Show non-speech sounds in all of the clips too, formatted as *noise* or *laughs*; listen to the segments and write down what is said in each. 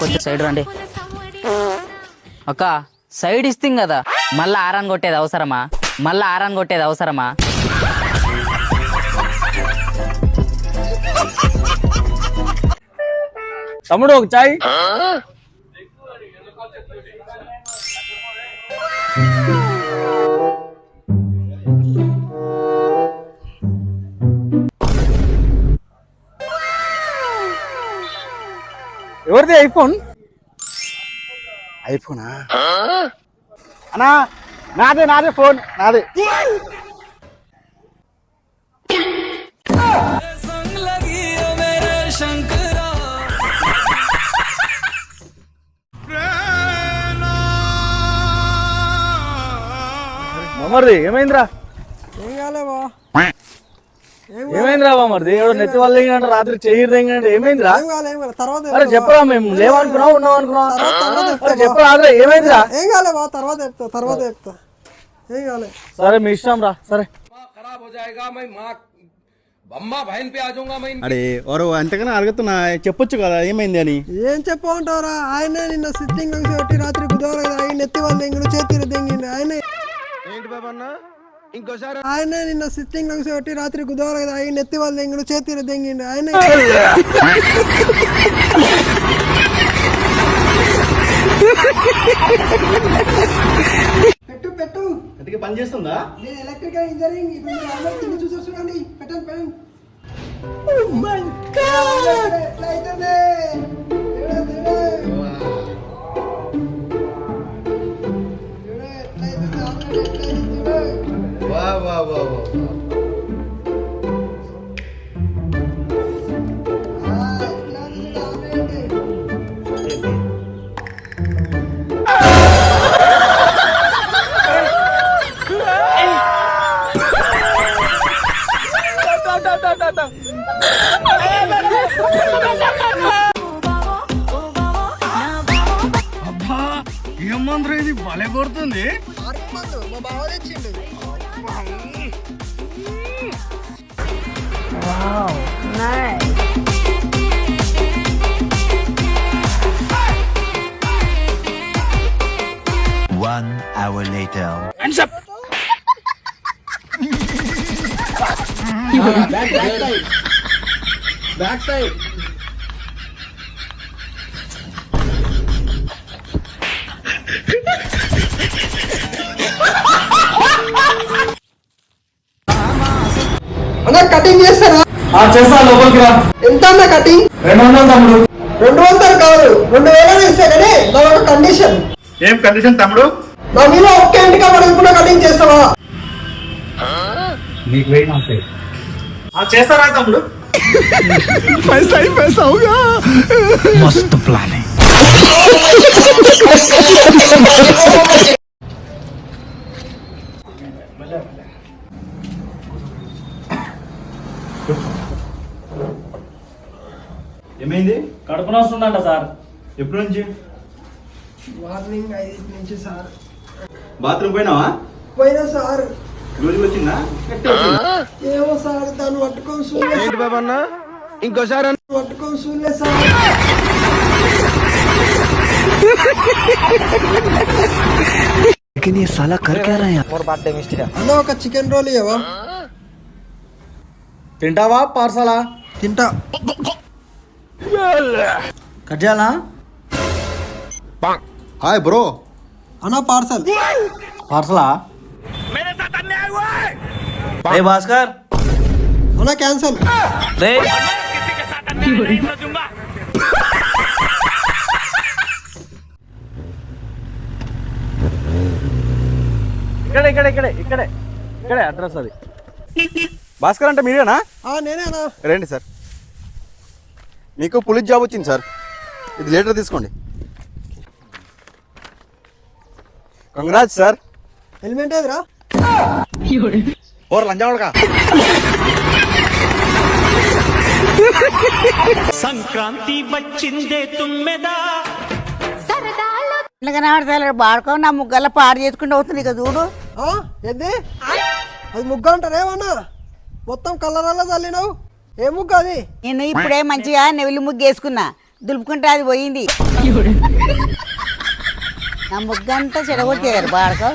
కొంచెం సైడ్ రండి. అక్క సైడ్ ఇస్తాం కదా. మళ్ళా ఆరాన్ కొట్టేది అవసరమా? మళ్ళా ఆరాన్ కొట్టేది అవసరమా? తమ్ముడు ఒక చాయ్. ఎవరిది ఐఫోన్? ఐఫోనా? అన్నా నాదే నాదే ఫోన్ నాదే. *laughs* మమ్మర్ది ఏమైందిరా? ఏం కాలేవా ఏమైందిరా మమ్మర్ది ఎవడో నెత్తి వాళ్ళు దిగినట్టు రాత్రి దిగినట్టు ఏమైందిరా? ఏం కాలే ఏం కాలే తర్వాత అరే. చెప్పరా మేము లేవనుకున్నావు ఉన్నాం అరే చెప్పరా అరే ఏమైందిరా? ఏం కాలేవా తర్వాత చెప్తా తర్వాత చెప్తా. ఏం కాలే సరే మీ ఇష్టం రా సరే. అరే ఎవరు అంతకన్నా అడుగుతున్నా చెప్పొచ్చు కదా ఏమైంది అని? ఏం చెప్పమంటారా ఆయనే నిన్న సిట్టింగ్ కొట్టి రాత్రి బుధవారం ఆయన నెత్తి వాళ్ళు దెంగిడు చేతిరు దెంగిండు ఆయనే ఆయనే నిన్న సిట్టింగ్ కొట్టి రాత్రి బుధవారం ఆయన నెత్తి వాళ్ళు దెంగిడు చేతిరు దెంగిండు. ఆయనే పెట్టు పెట్టు. అందుకే పని చేస్తుందా? నేను ఎలక్ట్రికల్ ఇంజనీరింగ్ ఇప్పుడు మీరు అందరూ కింద చూడండి పెట్టండి పెట్టండి. ఎట్లా అవుతుంది? చూడు, వా వా వా వా ఆ, ఇది? భలే కొడుతుంది. మా బావ తెచ్చిండు. Wow, nice. One hour later. Hands up! *laughs* Backside. Backside. అన్న కటింగ్ చేస్తారా? ఆ చేస్తా లోపలికి రా. ఎంత అన్న కటింగ్ రెండు వందలు తమ్ముడు. రెండు వందలు కాదు రెండు వేలు ఇస్తే కానీ నా ఒక కండిషన్ ఏం కండిషన్ తమ్ముడు? నా మీద ఒక్క ఇంటికి పడుకున్న కటింగ్ చేస్తావా? నీకు వెయ్యి నాకు ఆ చేస్తారా తమ్ముడు? Must planning. *laughs* ఏమైంది కడుపు నొస్తుందంట సార్ ఎప్పటి నుంచి మార్నింగ్ ఐదు నుంచి సార్ బాత్రూమ్ పోయినావా పోయినా సార్ రోజులు వచ్చిందా ఏమో సార్ దాన్ని పట్టుకొని చూడలే ఇంకోసారి పట్టుకొని చూడలే సార్ लेकिन ये साला कर क्या रहा है यहाँ అన్న ఒక చికెన్ రోల్ ఇవ్వవా తింటావా పార్సలా తింటా కట్ చేయాలా? హాయ్ బ్రో అన్న పార్సల్ పార్సలా రే భాస్కర్. అన్న క్యాన్సల్ రే. ఇక్కడ ఇక్కడ ఇక్కడే ఇక్కడే ఇక్కడే అడ్రస్ అది. భాస్కర్ అంటే మీరేనా? ఆ నేనే అన్న. రండి సార్. మీకు పోలీస్ జాబ్ వచ్చింది సార్ ఇది లెటర్ తీసుకోండి. కంగ్రాట్స్ సార్ హెల్మెట్ ఏదిరా ఓర్ లంజావడకా సంక్రాంతి వచ్చిందే తుమ్మెదా. బాడుకో నా ముగ్గల పాడు చేసుకుంటూ అవుతుంది ఇక చూడు. ఆ, ఏంది? అది ముగ్గ అంటారేమన్నా? మొత్తం కలరల్లా చల్లినావు? ఏ ముగ్గు అది? నేను ఇప్పుడే మంచిగా నెవిలి ముగ్గు వేసుకున్నా. దులుపుకుంటే అది పోయింది. నా ముగ్గంతా చెడగొట్టారు బాడకో.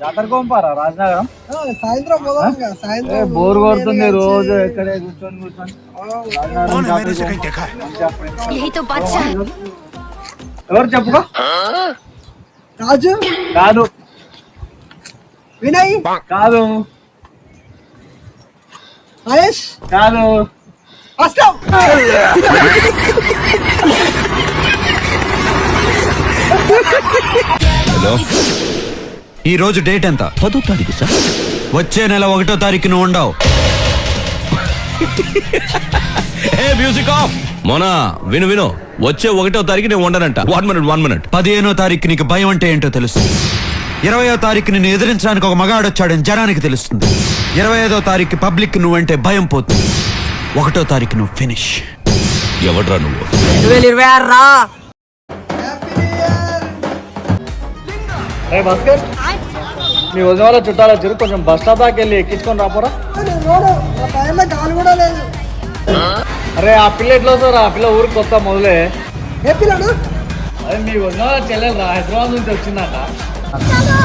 జాతర కోంపారా రాజనగరం? సాయంత్రం పోదాం సాయంత్రం బోర్ కొడుతుంది రోజు ఎక్కడే కూర్చొని కూర్చొని. ఎవరు చెప్పుకో? రాజు? కాదు వినయ్? కాదు. మహేష్? కాదు. అస్లం హలో. ఈ రోజు డేట్ ఎంత? పదో తారీఖు సార్. వచ్చే నెల ఒకటో తారీఖున ఉండవు. ఏ మ్యూజిక్ ఆఫ్ మొన్న విను విను. వచ్చే ఒకటో తారీఖు నేను ఉండనంట. వన్ మినిట్ వన్ మినిట్ పదిహేనో తారీఖు నీకు భయం అంటే ఏంటో తెలుస్తుంది ఇరవయో తారీఖు నిన్ను ఎదిరించడానికి ఒక మగాడు వచ్చాడని జనానికి తెలుస్తుంది. ఇరవై ఐదో తారీఖు పబ్లిక్ నువ్వంటే భయం పోతుంది. ఒకటో తారీఖు నువ్వు ఫినిష్ ఎవడ్రా నువ్వు? రే భాస్కర్ మీ వాళ్ళ చుట్టాలు వచ్చారు కొంచెం బస్ స్టాప్ దాకా వెళ్ళి ఎక్కించుకొని రాపోరా. అరే ఆ పిల్ల ఎట్లా వస్తారా ఆ పిల్ల ఊరికి కొత్త మొదలే. ఏ పిల్లడు? అదే మీ వాళ్ళ చెల్లెలు రా హైదరాబాద్ నుంచి వచ్చిందట. Sagot!